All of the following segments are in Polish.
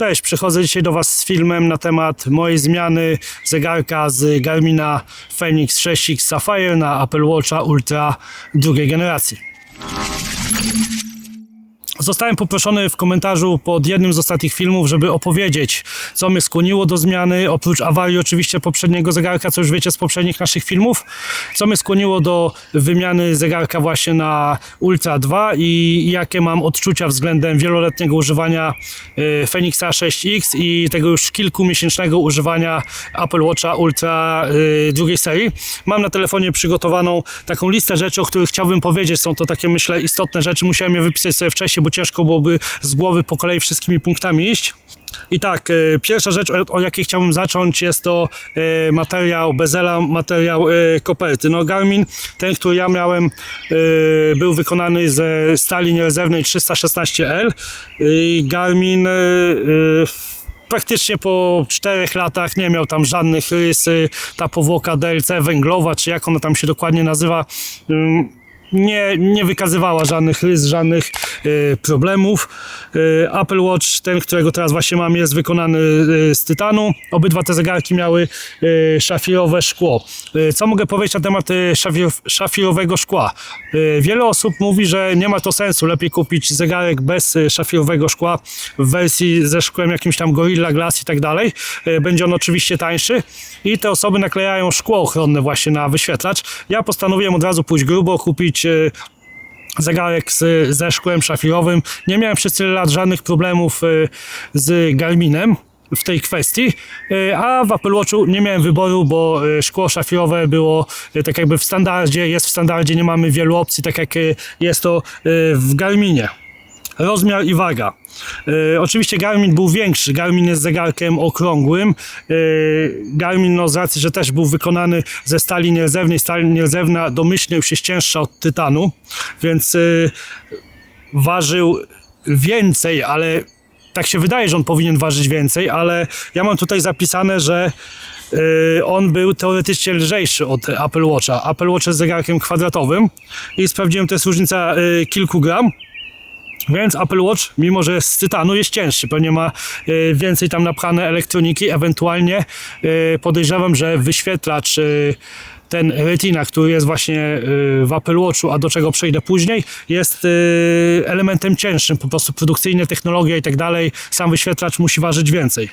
Cześć, przychodzę dzisiaj do Was z filmem na temat mojej zmiany zegarka z Garmina Fenix 6X Sapphire na Apple Watcha Ultra drugiej generacji. Zostałem poproszony w komentarzu pod jednym z ostatnich filmów, żeby opowiedzieć, co mnie skłoniło do zmiany, oprócz awarii oczywiście poprzedniego zegarka, co już wiecie z poprzednich naszych filmów, co mnie skłoniło do wymiany zegarka właśnie na Ultra 2 i jakie mam odczucia względem wieloletniego używania y, Fenixa 6X i tego już kilkumiesięcznego używania Apple Watcha Ultra y, drugiej serii. Mam na telefonie przygotowaną taką listę rzeczy, o których chciałbym powiedzieć. Są to takie, myślę, istotne rzeczy. Musiałem je wypisać sobie wcześniej, bo ciężko byłoby z głowy po kolei wszystkimi punktami iść. I tak, e, pierwsza rzecz, o, jakiej chciałbym zacząć, jest to e, materiał bezela, materiał e, koperty. No Garmin, ten, który ja miałem, był wykonany ze stali nierezerwnej 316L. I Garmin praktycznie po czterech latach nie miał tam żadnych rys, ta powłoka DLC węglowa, czy jak ona tam się dokładnie nazywa, nie, nie wykazywała żadnych rys, żadnych y, problemów. Y, Apple Watch, ten, którego teraz właśnie mam, jest wykonany y, z tytanu. Obydwa te zegarki miały y, szafirowe szkło. Y, co mogę powiedzieć na temat y, szafir, szafirowego szkła? Y, wiele osób mówi, że nie ma to sensu. Lepiej kupić zegarek bez y, szafirowego szkła w wersji ze szkłem jakimś tam Gorilla Glass i tak dalej. Y, Będzie on oczywiście tańszy i te osoby naklejają szkło ochronne właśnie na wyświetlacz. Ja postanowiłem od razu pójść grubo, kupić zegarek z, ze szkłem szafirowym. Nie miałem przez tyle lat żadnych problemów y, z Garminem w tej kwestii, y, a w Apple Watchu nie miałem wyboru, bo y, szkło szafirowe było tak jakby w standardzie, jest w standardzie, nie mamy wielu opcji, tak jak jest to w Garminie. Rozmiar i waga. E, oczywiście Garmin był większy. Garmin jest zegarkiem okrągłym. E, Garmin, no z racji, że też był wykonany ze stali nierdzewnej, stali nierdzewna domyślnie już jest cięższa od tytanu, więc e, ważył więcej, ale tak się wydaje, że on powinien ważyć więcej, ale ja mam tutaj zapisane, że e, on był teoretycznie lżejszy od Apple Watcha. Apple Watch jest zegarkiem kwadratowym i sprawdziłem, to jest różnica e, kilku gram. Więc Apple Watch, mimo że jest z tytanu, jest cięższy. Pewnie ma e, więcej tam napchane elektroniki. Ewentualnie e, podejrzewam, że wyświetlacz e, ten Retina, który jest właśnie w Apple Watchu, a do czego przejdę później, jest elementem cięższym. Po prostu produkcyjne technologia i tak dalej. Sam wyświetlacz musi ważyć więcej.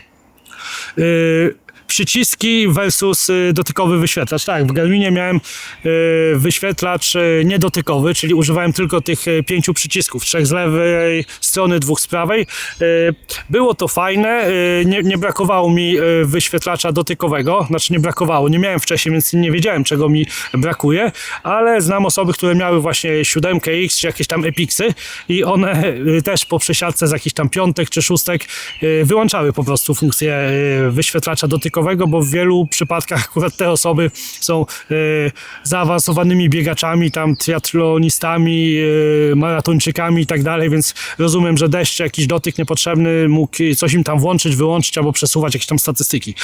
Przyciski versus y, dotykowy wyświetlacz. Tak, w Garminie miałem y, wyświetlacz y, niedotykowy, czyli używałem tylko tych pięciu przycisków, trzech z lewej strony, dwóch z prawej. Było to fajne, nie, nie brakowało mi wyświetlacza dotykowego, znaczy nie brakowało, nie miałem wcześniej, więc nie wiedziałem czego mi brakuje, ale znam osoby, które miały właśnie 7X czy jakieś tam Epixy i one też po przesiadce z jakichś tam piątek czy szóstek wyłączały po prostu funkcję wyświetlacza dotykowego, bo w wielu przypadkach akurat te osoby są y, zaawansowanymi biegaczami, tam triatlonistami, y, maratończykami i tak dalej, więc rozumiem, że deszcz jakiś dotyk niepotrzebny mógł coś im tam włączyć, wyłączyć albo przesuwać jakieś tam statystyki.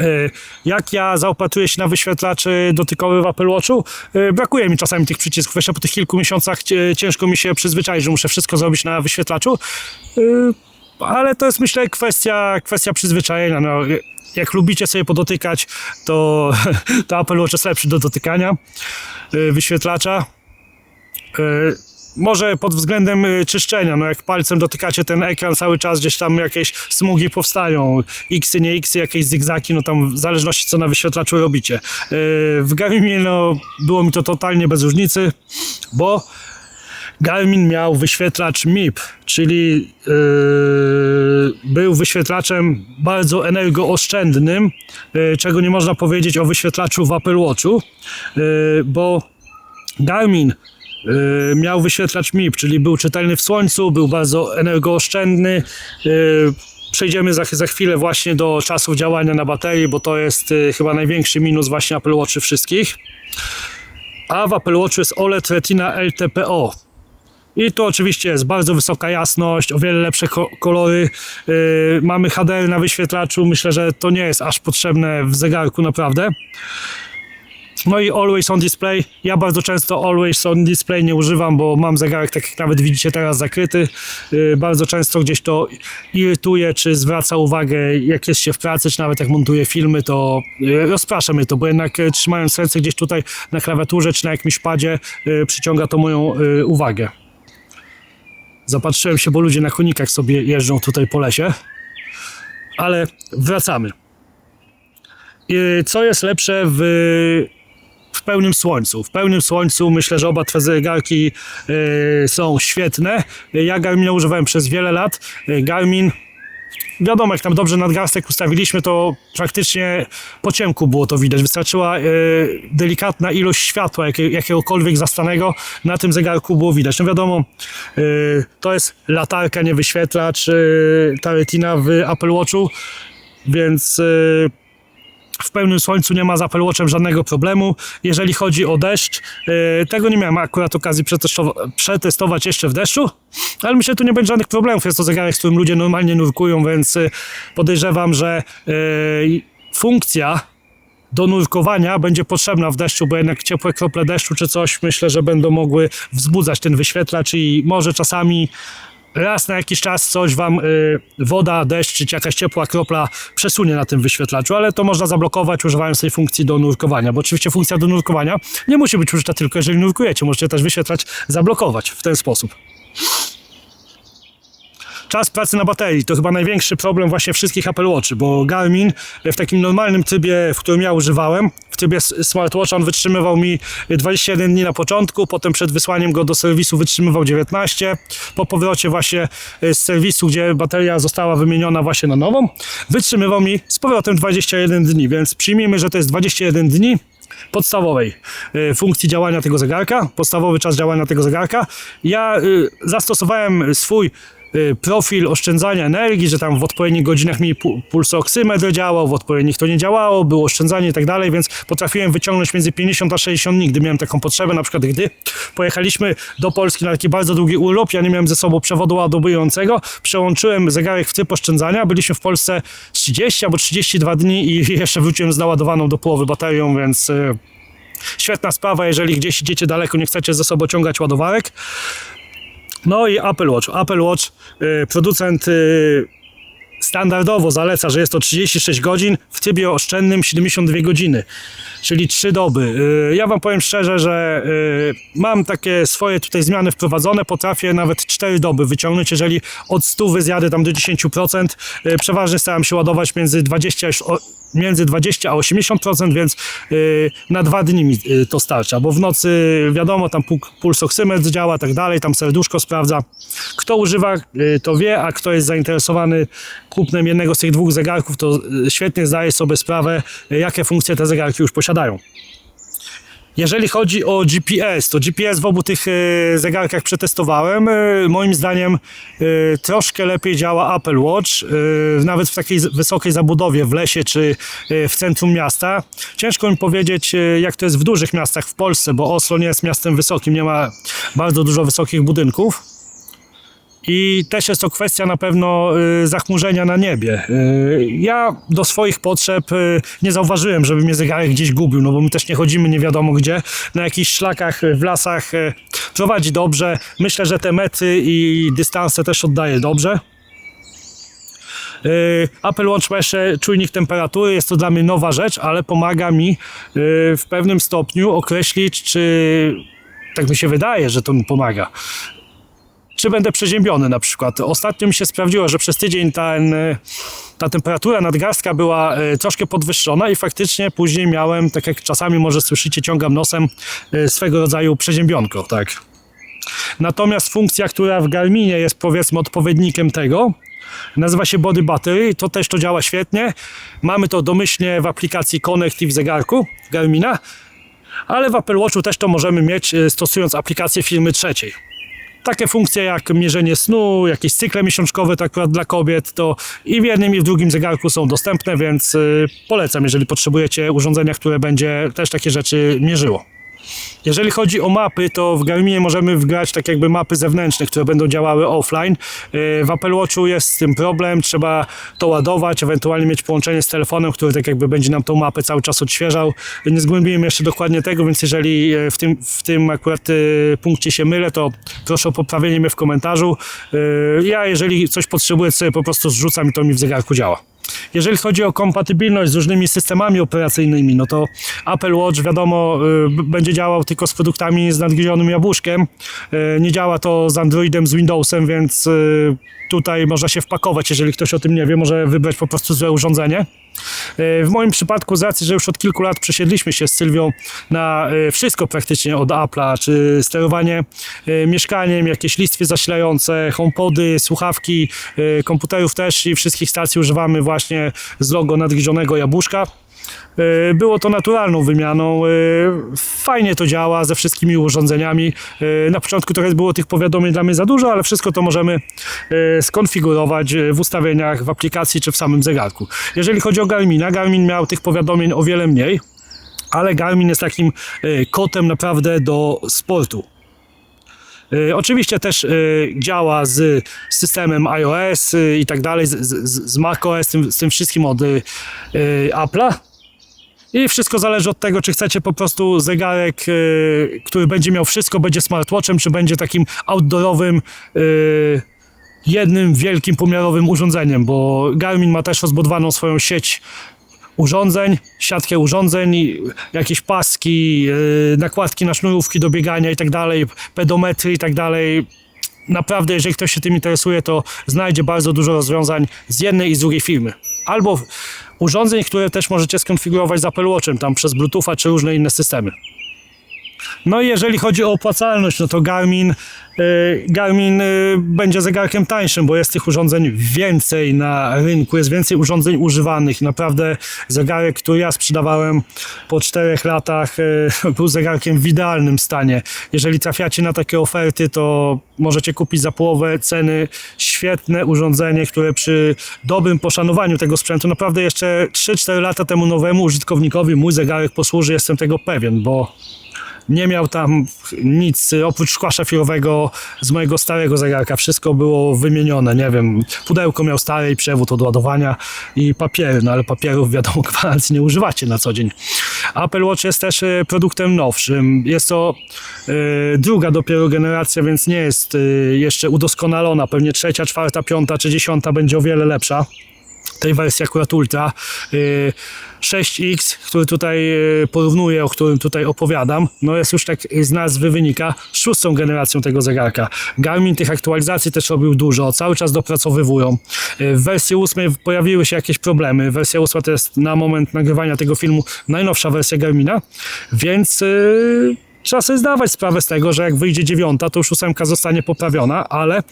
E, Jak ja zaopatruję się na wyświetlaczy dotykowy w Apple Watchu, e, brakuje mi czasami tych przycisków. Jeszcze po tych kilku miesiącach ciężko mi się przyzwyczaić, że muszę wszystko zrobić na wyświetlaczu. Ale to jest myślę kwestia, kwestia przyzwyczajenia. No, jak lubicie sobie podotykać, to, to Apple Watch jest lepszy do dotykania e, wyświetlacza. E, Może pod względem e, czyszczenia, no jak palcem dotykacie ten ekran cały czas, gdzieś tam jakieś smugi powstają, xy, nie xy, jakieś zygzaki, no tam w zależności co na wyświetlaczu robicie. W Garminie no było mi to totalnie bez różnicy, bo Garmin miał wyświetlacz MIP, czyli yy, był wyświetlaczem bardzo energooszczędnym, yy, czego nie można powiedzieć o wyświetlaczu w Apple Watchu, yy, bo Garmin yy, miał wyświetlacz MIP, czyli był czytelny w słońcu, był bardzo energooszczędny. Yy, Przejdziemy za, za chwilę właśnie do czasów działania na baterii, bo to jest yy, chyba największy minus właśnie Apple Watchy wszystkich. A w Apple Watchu jest OLED Retina LTPO. I tu oczywiście jest bardzo wysoka jasność, o wiele lepsze ko- kolory. Yy, mamy HDR na wyświetlaczu. Myślę, że to nie jest aż potrzebne w zegarku naprawdę. No i Always on Display. Ja bardzo często Always on Display nie używam, bo mam zegarek, tak jak nawet widzicie teraz, zakryty. Yy, Bardzo często gdzieś to irytuje, czy zwraca uwagę, jak jest się w pracy, czy nawet jak montuję filmy, to yy, rozprasza mnie to, bo jednak yy, trzymając ręce gdzieś tutaj na klawiaturze, czy na jakimś padzie, przyciąga to moją uwagę. Zapatrzyłem się, bo ludzie na konikach sobie jeżdżą tutaj po lesie. Ale wracamy. Co jest lepsze w, w pełnym słońcu? W pełnym słońcu myślę, że oba te zegarki yy, są świetne. Ja Garmina używałem przez wiele lat. Yy, Garmin wiadomo, jak tam dobrze nadgarstek ustawiliśmy, to praktycznie po ciemku było to widać. Wystarczyła e, delikatna ilość światła, jakie, jakiegokolwiek zastanego, na tym zegarku było widać. No wiadomo, e, to jest latarka, nie wyświetlacz, e, ta retina w Apple Watchu, więc... w pełnym słońcu nie ma z Apple Watchem żadnego problemu. Jeżeli chodzi o deszcz, yy, tego nie miałem akurat okazji przetestowa- przetestować jeszcze w deszczu, ale myślę, że tu nie będzie żadnych problemów. Jest to zegarek, z którym ludzie normalnie nurkują, więc yy, podejrzewam, że yy, funkcja do nurkowania będzie potrzebna w deszczu, bo jednak ciepłe krople deszczu czy coś myślę, że będą mogły wzbudzać ten wyświetlacz i może czasami raz na jakiś czas coś wam y, woda, deszcz czy jakaś ciepła kropla przesunie na tym wyświetlaczu, ale to można zablokować używając tej funkcji do nurkowania, bo oczywiście funkcja do nurkowania nie musi być użyta tylko jeżeli nurkujecie, możecie też wyświetlacz zablokować w ten sposób. Czas pracy na baterii. To chyba największy problem właśnie wszystkich Apple Watchy, bo Garmin w takim normalnym trybie, w którym ja używałem, w trybie smartwatcha on wytrzymywał mi 21 dni na początku, potem przed wysłaniem go do serwisu wytrzymywał 19, po powrocie właśnie z serwisu, gdzie bateria została wymieniona właśnie na nową, wytrzymywał mi z powrotem 21 dni, więc przyjmijmy, że to jest 21 dni podstawowej y, funkcji działania tego zegarka, podstawowy czas działania tego zegarka. Ja y, zastosowałem swój y, profil oszczędzania energii, że tam w odpowiednich godzinach mi pu- pulsoksymetr działał, w odpowiednich to nie działało, było oszczędzanie i tak dalej, więc potrafiłem wyciągnąć między 50 a 60 dni, gdy miałem taką potrzebę, na przykład gdy pojechaliśmy do Polski na taki bardzo długi urlop, ja nie miałem ze sobą przewodu ładowującego, przełączyłem zegarek w tryb oszczędzania, byliśmy w Polsce 30 albo 32 dni i jeszcze wróciłem z naładowaną do połowy baterią, więc y, świetna sprawa, jeżeli gdzieś idziecie daleko, nie chcecie ze sobą ciągać ładowarek. No i Apple Watch. Apple Watch, y, producent y, standardowo zaleca, że jest to 36 godzin, w trybie oszczędnym 72 godziny, czyli 3 doby. Y, Ja Wam powiem szczerze, że mam takie swoje tutaj zmiany wprowadzone, potrafię nawet 4 doby wyciągnąć, jeżeli od 100 zjadę tam do 10%. Y, Przeważnie staram się ładować między 20 aż o- między 20 a 80%, więc y, na dwa dni mi y, to starcza, bo w nocy wiadomo, tam pul- pulsoksymetr działa, tak dalej, tam serduszko sprawdza. Kto używa, y, to wie, a kto jest zainteresowany kupnem jednego z tych dwóch zegarków, to świetnie zdaje sobie sprawę, jakie funkcje te zegarki już posiadają. Jeżeli chodzi o GPS, to GPS w obu tych e, zegarkach przetestowałem. E, moim zdaniem e, troszkę lepiej działa Apple Watch, nawet w takiej wysokiej zabudowie w lesie czy w centrum miasta. Ciężko mi powiedzieć, jak to jest w dużych miastach w Polsce, bo Oslo nie jest miastem wysokim, nie ma bardzo dużo wysokich budynków. I też jest to kwestia na pewno y, zachmurzenia na niebie. Y, ja do swoich potrzeb y, nie zauważyłem, żeby mnie zegarek gdzieś gubił, no bo my też nie chodzimy nie wiadomo gdzie, na jakichś szlakach, w lasach. Prowadzi dobrze. Myślę, że te metry i dystanse też oddaje dobrze. Apple Watch ma jeszcze czujnik temperatury, jest to dla mnie nowa rzecz, ale pomaga mi w pewnym stopniu określić, czy tak mi się wydaje, że to mi pomaga czy będę przeziębiony na przykład. Ostatnio mi się sprawdziło, że przez tydzień ten, e, ta temperatura nadgarstka była e, troszkę podwyższona i faktycznie później miałem, tak jak czasami może słyszycie, ciągam nosem e, swego rodzaju przeziębionko, tak. Natomiast funkcja, która w Garminie jest powiedzmy odpowiednikiem tego, nazywa się Body Battery, to też to działa świetnie. Mamy to domyślnie w aplikacji Connect i w zegarku Garmina, ale w Apple Watchu też to możemy mieć stosując aplikację firmy trzeciej takie funkcje jak mierzenie snu, jakieś cykle miesiączkowe, tak akurat dla kobiet, to i w jednym i w drugim zegarku są dostępne, więc y, polecam, jeżeli potrzebujecie urządzenia, które będzie też takie rzeczy mierzyło. Jeżeli chodzi o mapy, to w Garminie możemy wgrać tak jakby mapy zewnętrzne, które będą działały offline. Yy, W Apple Watchu jest z tym problem, trzeba to ładować, ewentualnie mieć połączenie z telefonem, który tak jakby będzie nam tą mapę cały czas odświeżał. Nie zgłębiłem jeszcze dokładnie tego, więc jeżeli e, w tym, w tym akurat e, punkcie się mylę, to proszę o poprawienie mnie w komentarzu. Ja jeżeli coś potrzebuję, to sobie po prostu zrzucam i to mi w zegarku działa. Jeżeli chodzi o kompatybilność z różnymi systemami operacyjnymi, no to Apple Watch wiadomo y, będzie działał tylko z produktami z nadgryzionym jabłuszkiem. Y, Nie działa to z Androidem, z Windowsem, więc y, tutaj można się wpakować, jeżeli ktoś o tym nie wie, może wybrać po prostu złe urządzenie. Y, W moim przypadku, z racji, że już od kilku lat przesiedliśmy się z Sylwią na y, wszystko praktycznie od Apple'a, czy sterowanie y, mieszkaniem, jakieś listwy zasilające, homepody, słuchawki, komputerów też i wszystkich stacji używamy właśnie z logo nadgryzionego jabłuszka. Y, Było to naturalną wymianą. y, Fajnie to działa ze wszystkimi urządzeniami. Y, Na początku trochę było tych powiadomień dla mnie za dużo, ale wszystko to możemy skonfigurować w ustawieniach, w aplikacji czy w samym zegarku. Jeżeli chodzi o Garmina, Garmin miał tych powiadomień o wiele mniej, ale Garmin jest takim kotem naprawdę do sportu. Oczywiście też działa z systemem iOS i tak dalej, z, macOS, tym, z tym wszystkim od Apple'a. I wszystko zależy od tego, czy chcecie po prostu zegarek, y, który będzie miał wszystko, będzie smartwatchem, czy będzie takim outdoorowym, y, jednym wielkim pomiarowym urządzeniem, bo Garmin ma też rozbudowaną swoją sieć urządzeń, siatkę urządzeń, jakieś paski, yy, nakładki na sznurówki do biegania i tak dalej, pedometry i tak dalej. Naprawdę, jeżeli ktoś się tym interesuje, to znajdzie bardzo dużo rozwiązań z jednej i z drugiej firmy. Albo urządzeń, które też możecie skonfigurować z Apple Watchem, tam przez Bluetootha czy różne inne systemy. No i jeżeli chodzi o opłacalność, no to Garmin, y, Garmin y, będzie zegarkiem tańszym, bo jest tych urządzeń więcej na rynku, jest więcej urządzeń używanych. Naprawdę zegarek, który ja sprzedawałem po czterech latach, y, był zegarkiem w idealnym stanie. Jeżeli trafiacie na takie oferty, to możecie kupić za połowę ceny świetne urządzenie, które przy dobrym poszanowaniu tego sprzętu, naprawdę jeszcze 3-4 lata temu nowemu użytkownikowi mój zegarek posłuży, jestem tego pewien, bo nie miał tam nic oprócz szkła szafirowego z mojego starego zegarka. Wszystko było wymienione, nie wiem. Pudełko miał stare i przewód od ładowania i papiery, no ale papierów wiadomo gwarancji nie używacie na co dzień. Apple Watch jest też y, produktem nowszym. Jest to y, druga dopiero generacja, więc nie jest y, jeszcze udoskonalona. Pewnie trzecia, czwarta, piąta czy dziesiąta będzie o wiele lepsza tej wersji akurat Ultra. y, 6X, który tutaj y, porównuję, o którym tutaj opowiadam, no jest już tak z nazwy wynika szóstą generacją tego zegarka. Garmin tych aktualizacji też robił dużo, cały czas dopracowywują. Y, W wersji 8 pojawiły się jakieś problemy. Wersja 8 to jest na moment nagrywania tego filmu najnowsza wersja Garmina, więc y, trzeba sobie zdawać sprawę z tego, że jak wyjdzie dziewiąta, to już ósemka zostanie poprawiona, ale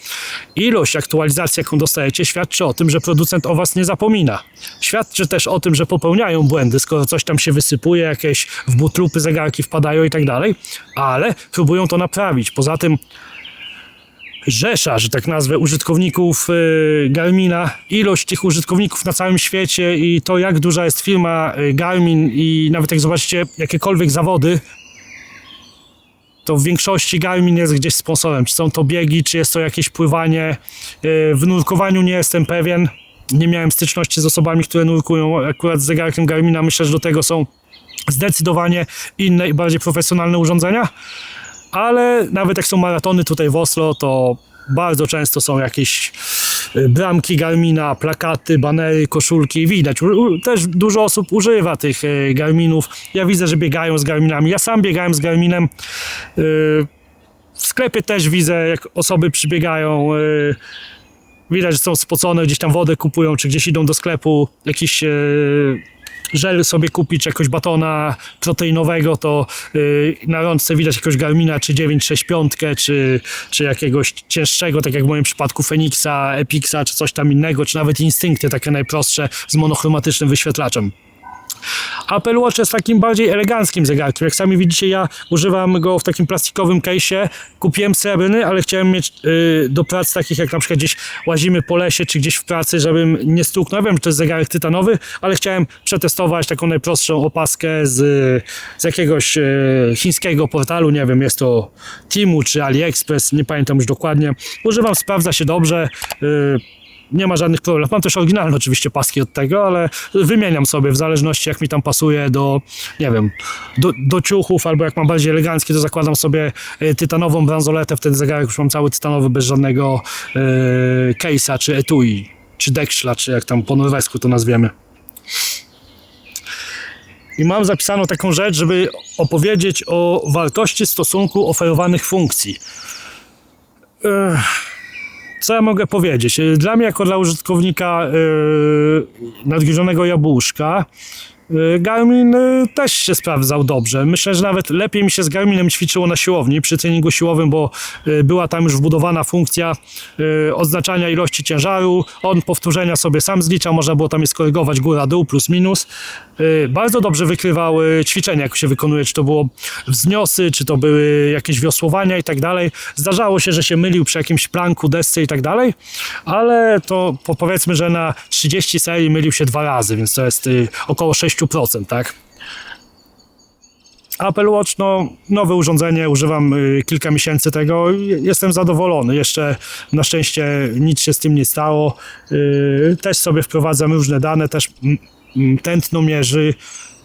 ilość aktualizacji, jaką dostajecie, świadczy o tym, że producent o was nie zapomina. Świadczy też o tym, że popełniają błędy, skoro coś tam się wysypuje, jakieś w butlupy zegarki wpadają i tak dalej, ale próbują to naprawić. Poza tym rzesza, że tak nazwę, użytkowników y, Garmina, ilość tych użytkowników na całym świecie i to, jak duża jest firma y, Garmin i nawet jak zobaczycie jakiekolwiek zawody, to w większości Garmin jest gdzieś sponsorem. Czy są to biegi, czy jest to jakieś pływanie. Yy, W nurkowaniu nie jestem pewien. Nie miałem styczności z osobami, które nurkują akurat z zegarkiem Garmina. Myślę, że do tego są zdecydowanie inne i bardziej profesjonalne urządzenia. Ale nawet jak są maratony tutaj w Oslo, to bardzo często są jakieś y, bramki Garmina, plakaty, banery, koszulki. Widać, też dużo osób używa tych y, Garminów. Ja widzę, że biegają z Garminami. Ja sam biegałem z Garminem. Y, W sklepie też widzę, jak osoby przybiegają. Widać, że są spocone, gdzieś tam wodę kupują, czy gdzieś idą do sklepu, jakiś żel sobie kupić, jakoś batona proteinowego, to y, na rączce widać jakiegoś Garmina, czy 965, czy, czy jakiegoś cięższego, tak jak w moim przypadku Fenixa, Epixa, czy coś tam innego, czy nawet Instynkty, takie najprostsze, z monochromatycznym wyświetlaczem. Apple Watch jest takim bardziej eleganckim zegarkiem. Jak sami widzicie, ja używam go w takim plastikowym case'ie. Kupiłem srebrny, ale chciałem mieć y, do prac takich, jak na przykład gdzieś łazimy po lesie, czy gdzieś w pracy, żebym nie stuknął. Ja wiem, że to jest zegarek tytanowy, ale chciałem przetestować taką najprostszą opaskę z, z jakiegoś e, chińskiego portalu, nie wiem, jest to Timu czy AliExpress, nie pamiętam już dokładnie. Używam, sprawdza się dobrze. y, nie ma żadnych problemów. Mam też oryginalne oczywiście paski od tego, ale wymieniam sobie w zależności jak mi tam pasuje do, nie wiem, do, do ciuchów albo jak mam bardziej eleganckie, to zakładam sobie e, tytanową bransoletę, wtedy zegarek już mam cały tytanowy bez żadnego e, case'a czy etui, czy dekszla, czy jak tam po norwesku to nazwiemy. I mam zapisaną taką rzecz, żeby opowiedzieć o wartości stosunku oferowanych funkcji. Ech co ja mogę powiedzieć? Y, Dla mnie, jako dla użytkownika yy, nadgryzionego jabłuszka, yy, Garmin yy, też się sprawdzał dobrze. Myślę, że nawet lepiej mi się z Garminem ćwiczyło na siłowni przy treningu siłowym, bo była tam już wbudowana funkcja odznaczania ilości ciężaru. On powtórzenia sobie sam zliczał, można było tam je skorygować góra, dół, plus, minus. Yy, Bardzo dobrze wykrywał yy, ćwiczenia, jak się wykonuje, czy to było wzniosy, czy to były jakieś wiosłowania i tak dalej. Zdarzało się, że się mylił przy jakimś planku, desce i tak dalej, ale to po, powiedzmy, że na 30 serii mylił się dwa razy, więc to jest y, około 6%, tak? Apple Watch, no, nowe urządzenie, używam y, kilka miesięcy tego jestem zadowolony. Jeszcze na szczęście nic się z tym nie stało. Y, też sobie wprowadzam różne dane, też tętno mierzy.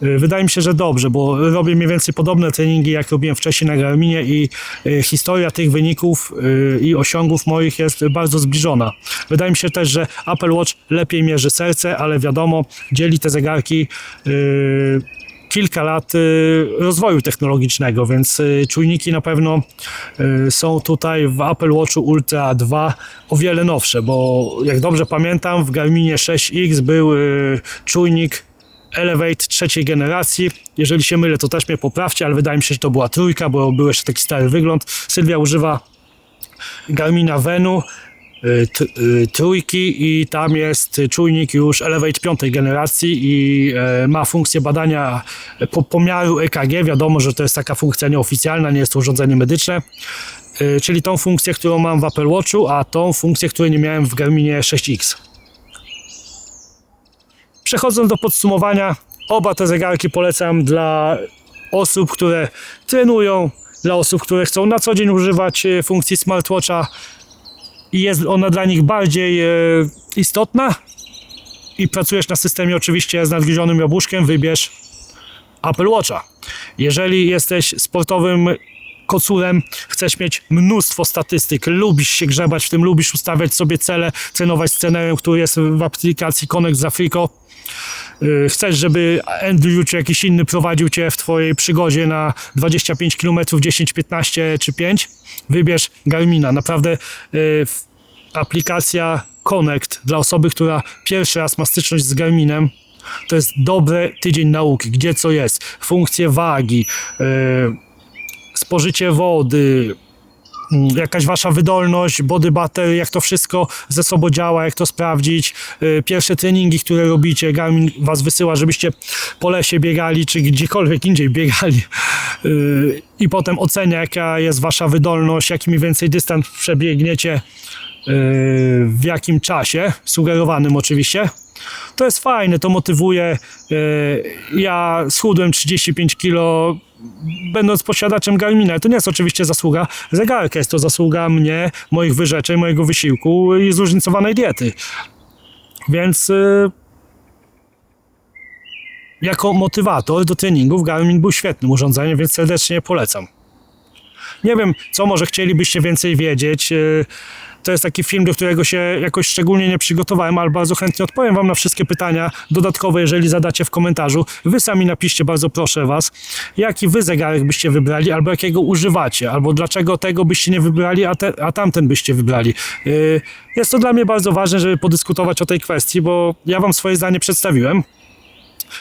Y, Wydaje mi się, że dobrze, bo robię mniej więcej podobne treningi, jak robiłem wcześniej na Garminie i y, historia tych wyników y, i osiągów moich jest bardzo zbliżona. Wydaje mi się też, że Apple Watch lepiej mierzy serce, ale wiadomo, dzieli te zegarki kilka lat y, rozwoju technologicznego, więc y, czujniki na pewno y, są tutaj w Apple Watchu Ultra 2 o wiele nowsze, bo jak dobrze pamiętam, w Garminie 6X był czujnik Elevate trzeciej generacji. Jeżeli się mylę, to też mnie poprawcie, ale wydaje mi się, że to była trójka, bo był jeszcze taki stary wygląd. Sylwia używa Garmina Venu trójki i tam jest czujnik już Elevate piątej generacji i e, ma funkcję badania po, pomiaru EKG. Wiadomo, że to jest taka funkcja nieoficjalna, nie jest to urządzenie medyczne. Czyli tą funkcję, którą mam w Apple Watchu, a tą funkcję, której nie miałem w Garminie 6X. Przechodząc do podsumowania, oba te zegarki polecam dla osób, które trenują, dla osób, które chcą na co dzień używać e, funkcji smartwatcha i jest ona dla nich bardziej e, istotna i pracujesz na systemie oczywiście z nadgryzionym jabłuszkiem, wybierz Apple Watcha. Jeżeli jesteś sportowym kocurem, chcesz mieć mnóstwo statystyk, lubisz się grzebać w tym, lubisz ustawiać sobie cele, trenować z trenerem, który jest w aplikacji Connect z Afriko, y, chcesz, żeby Andrew czy jakiś inny prowadził cię w twojej przygodzie na 25 km, 10, 15 czy 5, wybierz Garmina. Naprawdę y, aplikacja Connect dla osoby, która pierwszy raz ma styczność z Garminem, to jest dobry tydzień nauki, gdzie co jest, funkcje wagi, y, spożycie wody, jakaś wasza wydolność, body battery, jak to wszystko ze sobą działa, jak to sprawdzić. Y, Pierwsze treningi, które robicie, Garmin was wysyła, żebyście po lesie biegali, czy gdziekolwiek indziej biegali. Y, I potem ocenia, jaka jest wasza wydolność, jaki więcej dystans przebiegniecie, y, w jakim czasie, sugerowanym oczywiście. To jest fajne, to motywuje. Ja schudłem 35 kilo, będąc posiadaczem Garmina. To nie jest oczywiście zasługa zegarka, jest to zasługa mnie, moich wyrzeczeń, mojego wysiłku i zróżnicowanej diety. Więc y, jako motywator do treningów Garmin był świetnym urządzeniem, więc serdecznie polecam. Nie wiem, co może chcielibyście więcej wiedzieć. y, To jest taki film, do którego się jakoś szczególnie nie przygotowałem, ale bardzo chętnie odpowiem Wam na wszystkie pytania dodatkowe, jeżeli zadacie w komentarzu. Wy sami napiszcie, bardzo proszę Was, jaki Wy zegarek byście wybrali, albo jakiego używacie, albo dlaczego tego byście nie wybrali, a, te, a tamten byście wybrali. Y, Jest to dla mnie bardzo ważne, żeby podyskutować o tej kwestii, bo ja Wam swoje zdanie przedstawiłem.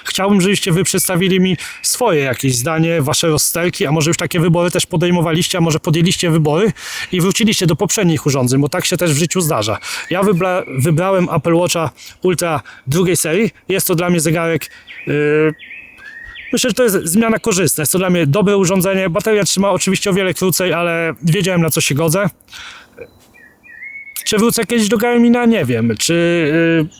Chciałbym, żebyście wy przedstawili mi swoje jakieś zdanie, wasze rozsterki, a może już takie wybory też podejmowaliście, a może podjęliście wybory i wróciliście do poprzednich urządzeń, bo tak się też w życiu zdarza. Ja wybra wybrałem Apple Watcha Ultra drugiej serii. Jest to dla mnie zegarek yy, Myślę, że to jest zmiana korzystna. Jest to dla mnie dobre urządzenie. Bateria trzyma oczywiście o wiele krócej, ale wiedziałem na co się godzę. Czy wrócę kiedyś do Garmina? Nie wiem. Czy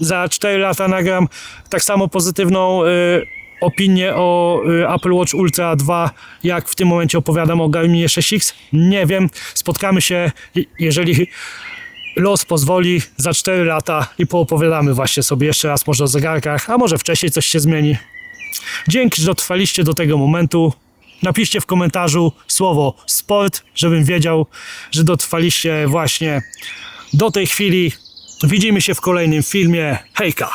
y, za 4 lata nagram tak samo pozytywną y, opinię o y, Apple Watch Ultra 2, jak w tym momencie opowiadam o Garminie 6X? Nie wiem. Spotkamy się, je- jeżeli los pozwoli, za 4 lata i poopowiadamy właśnie sobie jeszcze raz może o zegarkach, a może wcześniej coś się zmieni. Dzięki, że dotrwaliście do tego momentu. Napiszcie w komentarzu słowo sport, żebym wiedział, że dotrwaliście właśnie do tej chwili. Widzimy się w kolejnym filmie. Hejka!